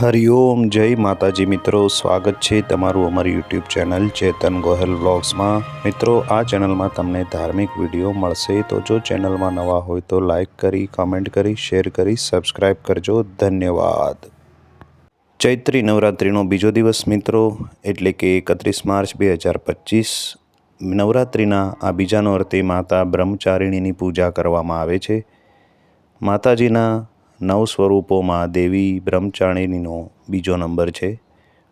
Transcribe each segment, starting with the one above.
હરિઓમ જય માતાજી મિત્રો, સ્વાગત છે તમારું અમારી યુટ્યુબ ચેનલ ચેતન ગોહેલ વ્લોગ્સમાં. મિત્રો, આ ચેનલમાં તમને ધાર્મિક વીડિયો મળશે, તો જો ચેનલમાં નવા હોય તો લાઈક કરી, કમેન્ટ કરી, શેર કરી સબસ્ક્રાઈબ કરજો. ધન્યવાદ. ચૈત્રી નવરાત્રિનો બીજો દિવસ મિત્રો, એટલે કે એકત્રીસ માર્ચ બે હજાર પચીસ. નવરાત્રિના આ બીજાનો અર્થે માતા બ્રહ્મચારિણીની પૂજા કરવામાં આવે છે. માતાજીના નવ સ્વરૂપોમાં દેવી બ્રહ્મચારિણીનો બીજો નંબર છે.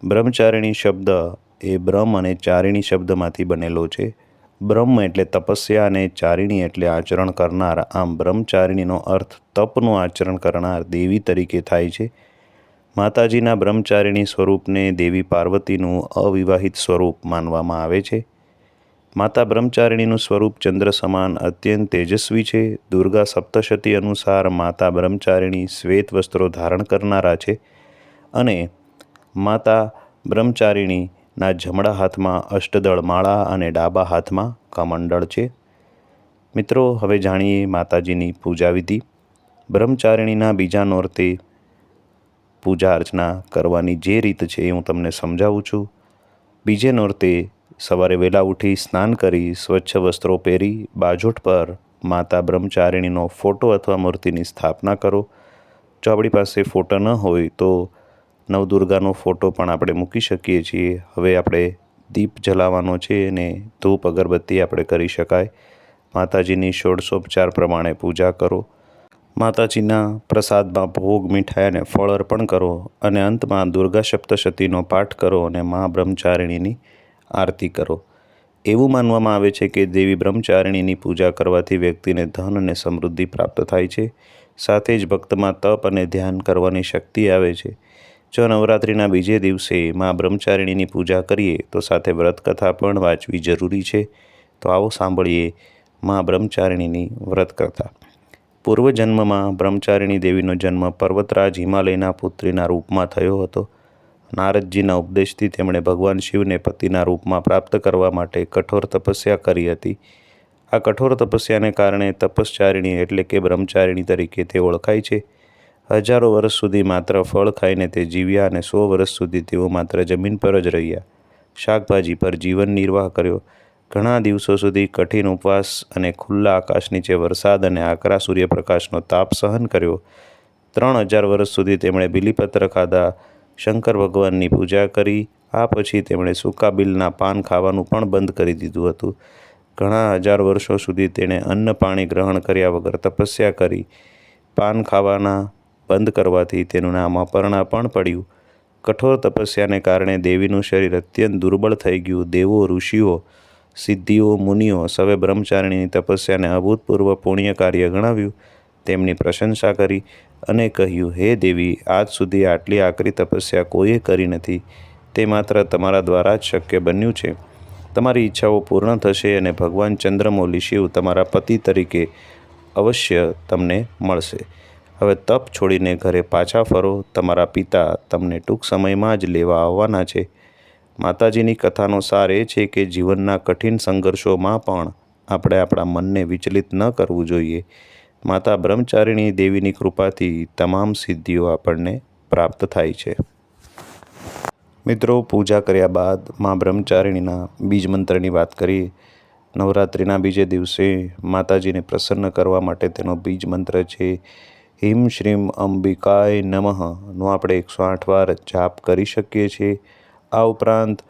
બ્રહ્મચારિણી શબ્દ એ બ્રહ્મ અને ચારિણી શબ્દમાંથી બનેલો છે. બ્રહ્મ એટલે તપસ્યા અને ચારિણી એટલે આચરણ કરનાર. આમ બ્રહ્મચારિણીનો અર્થ તપનું આચરણ કરનાર દેવી તરીકે થાય છે. માતાજીના બ્રહ્મચારિણી સ્વરૂપને દેવી પાર્વતીનું અવિવાહિત સ્વરૂપ માનવામાં આવે છે. માતા બ્રહ્મચારિણીનું સ્વરૂપ ચંદ્ર સમાન અત્યંત તેજસ્વી છે. દુર્ગા સપ્તશતી અનુસાર માતા બ્રહ્મચારિણી શ્વેત વસ્ત્રો ધારણ કરનારા છે અને માતા બ્રહ્મચારિણીના જમણા હાથમાં અષ્ટદળ માળા અને ડાબા હાથમાં કમંડળ છે. મિત્રો, હવે જાણીએ માતાજીની પૂજા વિધિ બ્રહ્મચારિણીના બીજા નોરતે પૂજા અર્ચના કરવાની જે રીત છે એ હું તમને સમજાવું છું. બીજે નોરતે સવારે વહેલા ઉઠી સ્નાન કરી, સ્વચ્છ વસ્ત્રો પહેરી બાજોઠ પર માતા બ્રહ્મચારિણીનો ફોટો અથવા મૂર્તિની સ્થાપના કરો. જો આપણી પાસે ફોટો ન હોય તો નવદુર્ગાનો ફોટો પણ આપણે મૂકી શકીએ છીએ. હવે આપણે દીપ જલાવવાનો છે અને ધૂપ અગરબત્તી આપણે કરી શકાય. માતાજીની ષોડશોપચાર પ્રમાણે પૂજા કરો. માતાજીના પ્રસાદમાં ભોગ, મીઠાઈ અને ફળ અર્પણ કરો અને અંતમાં દુર્ગા સપ્તશતીનો પાઠ કરો અને મા બ્રહ્મચારિણીની આરતી કરો. એવું માનવામાં આવે છે કે દેવી બ્રહ્મચારિણીની પૂજા કરવાથી વ્યક્તિને ધન અને સમૃદ્ધિ પ્રાપ્ત થાય છે. સાથે જ ભક્તમાં તપ અને ધ્યાન કરવાની શક્તિ આવે છે. જો નવરાત્રિના બીજે દિવસે મા બ્રહ્મચારિણીની પૂજા કરીએ, તો સાથે વ્રતકથા પણ વાંચવી જરૂરી છે. તો આવો સાંભળીએ મા બ્રહ્મચારિણીની વ્રત કથા પૂર્વજન્મમાં બ્રહ્મચારિણી દેવીનો જન્મ પર્વતરાજ હિમાલયના પુત્રીના રૂપમાં થયો હતો. નારદજીના ઉપદેશથી તેમણે ભગવાન શિવને પતિના રૂપમાં પ્રાપ્ત કરવા માટે કઠોર તપસ્યા કરી હતી. આ કઠોર તપસ્યાને કારણે તપશ્ચારિણી એટલે કે બ્રહ્મચારિણી તરીકે તે ઓળખાય છે. હજારો વર્ષ સુધી માત્ર ફળ ખાઈને તે જીવ્યા અને સો વર્ષ સુધી તેઓ માત્ર જમીન પર જ રહ્યા. શાકભાજી પર જીવન નિર્વાહ કર્યો. ઘણા દિવસો સુધી કઠિન ઉપવાસ અને ખુલ્લા આકાશ નીચે વરસાદ અને આકરા સૂર્યપ્રકાશનો તાપ સહન કર્યો. ત્રણ હજાર વર્ષ સુધી તેમણે બિલીપત્ર ખાધા શંકર ભગવાનની પૂજા કરી, આ પછી તેમણે સૂકા બિલના પાન ખાવાનું પણ બંધ કરી દીધું હતું. ઘણા હજાર વર્ષો સુધી તેણે અન્ન પાણી ગ્રહણ કર્યા વગર તપસ્યા કરી. પાન ખાવાના બંધ કરવાથી તેનું નામ અપર્ણા પણ પડ્યું. કઠોર તપસ્યાને કારણે દેવીનું શરીર અત્યંત દુર્બળ થઈ ગયું. દેવો, ઋષિઓ, સિદ્ધિઓ, મુનિઓ સવે બ્રહ્મચારિણીની તપસ્યાને અભૂતપૂર્વ પુણ્ય કાર્ય ગણાવ્યું. તેમની પ્રશંસા કરી. અને કહ્યું, હે દેવી, આજ સુધી આટલી આકરી તપસ્યા કોઈએ કરી નથી. તે માત્ર તમારા દ્વારા જ શક્ય બન્યું છે. તમારી ઈચ્છાઓ પૂર્ણ થશે અને ભગવાન ચંદ્રમૌલી શિવ તમારા પતિ તરીકે અવશ્ય તમને મળશે. હવે તપ છોડીને ઘરે પાછા ફરો. તમારા પિતા તમને ટૂંક સમયમાં જ લેવા આવવાના છે. માતાજીની કથાનો સાર એ છે કે જીવનના કઠિન સંઘર્ષોમાં પણ આપણે આપણા મનને વિચલિત ન કરવું જોઈએ. માતા બ્રહ્મચારિણી દેવીની કૃપાથી તમામ સિદ્ધિઓ આપણને પ્રાપ્ત થાય છે. મિત્રો, પૂજા કર્યા બાદ મા બ્રહ્મચારિણીના બીજ મંત્રની વાત કરીએ. નવરાત્રિના બીજે દિવસે માતાજીને પ્રસન્ન કરવા માટે તેનો બીજ મંત્ર છે, હિમ શ્રીમ અંબિકાય નમઃનો આપણે એકસો આઠ વાર જાપ કરી શકીએ છીએ. આ ઉપરાંત,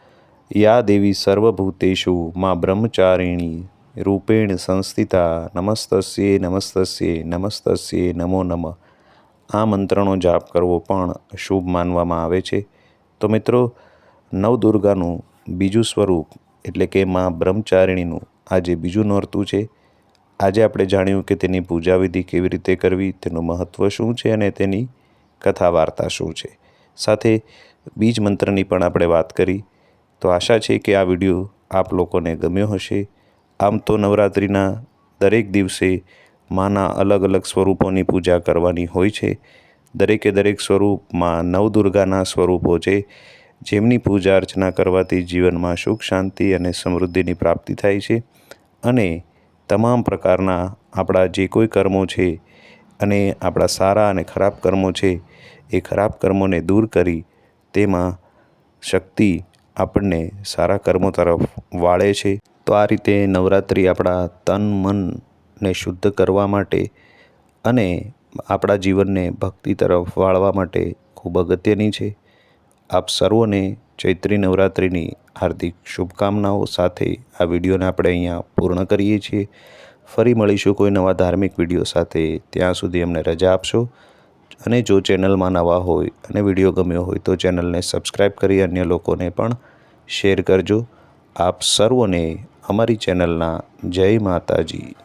યા દેવી સર્વભૂતેશુ મા બ્રહ્મચારિણી રૂપેણ સંસ્થિતા નમસ્તસ્યે નમસ્તસ્યે નમસ્તસ્યે નમો નમ આ મંત્રનો જાપ કરવો પણ શુભ માનવામાં આવે છે તો મિત્રો નવદુર્ગાનું બીજું સ્વરૂપ એટલે કે માં બ્રહ્મચારિણીનું આજે બીજું નોરતું છે આજે આપણે જાણ્યું કે તેની પૂજા વિધિ કેવી રીતે કરવી તેનું મહત્ત્વ શું છે અને તેની કથા વાર્તા શું છે સાથે બીજ મંત્રની પણ આપણે વાત કરી તો આશા છે કે આ વીડિયો આપ લોકોને ગમ્યો હશે આમ તો નવરાત્રિના દરેક દિવસે માના અલગ અલગ સ્વરૂપોની પૂજા કરવાની હોય છે. દરેકે દરેક સ્વરૂપમાં નવદુર્ગાના સ્વરૂપો છે. જેમની પૂજા અર્ચના કરવાથી જીવનમાં સુખ, શાંતિ અને સમૃદ્ધિની પ્રાપ્તિ થાય છે. અને તમામ પ્રકારના આપણા જે કોઈ કર્મો છે અને આપણા સારા અને ખરાબ કર્મો છે, એ ખરાબ કર્મોને દૂર કરી તેમાં શક્તિ આપણને સારા કર્મો તરફ વાળે છે. તો આ રીતે નવરાત્રિ આપણા તન મનને શુદ્ધ કરવા માટે અને આપણા જીવનને ભક્તિ તરફ વાળવા માટે ખૂબ અગત્યની છે. આપ સર્વોને ચૈત્રી નવરાત્રિની હાર્દિક શુભકામનાઓ સાથે આ વિડીયોને આપણે અહીંયા પૂર્ણ કરીએ છીએ. ફરી મળીશું કોઈ નવા ધાર્મિક વીડિયો સાથે. ત્યાં સુધી અમને રજા આપશો. અને જો ચેનલમાં નવા હોય અને વીડિયો ગમ્યો હોય તો ચેનલને સબસ્ક્રાઈબ કરી અન્ય લોકોને પણ શેર કરજો. આપ સર્વોને અમારી ચેનલના જય માતાજી.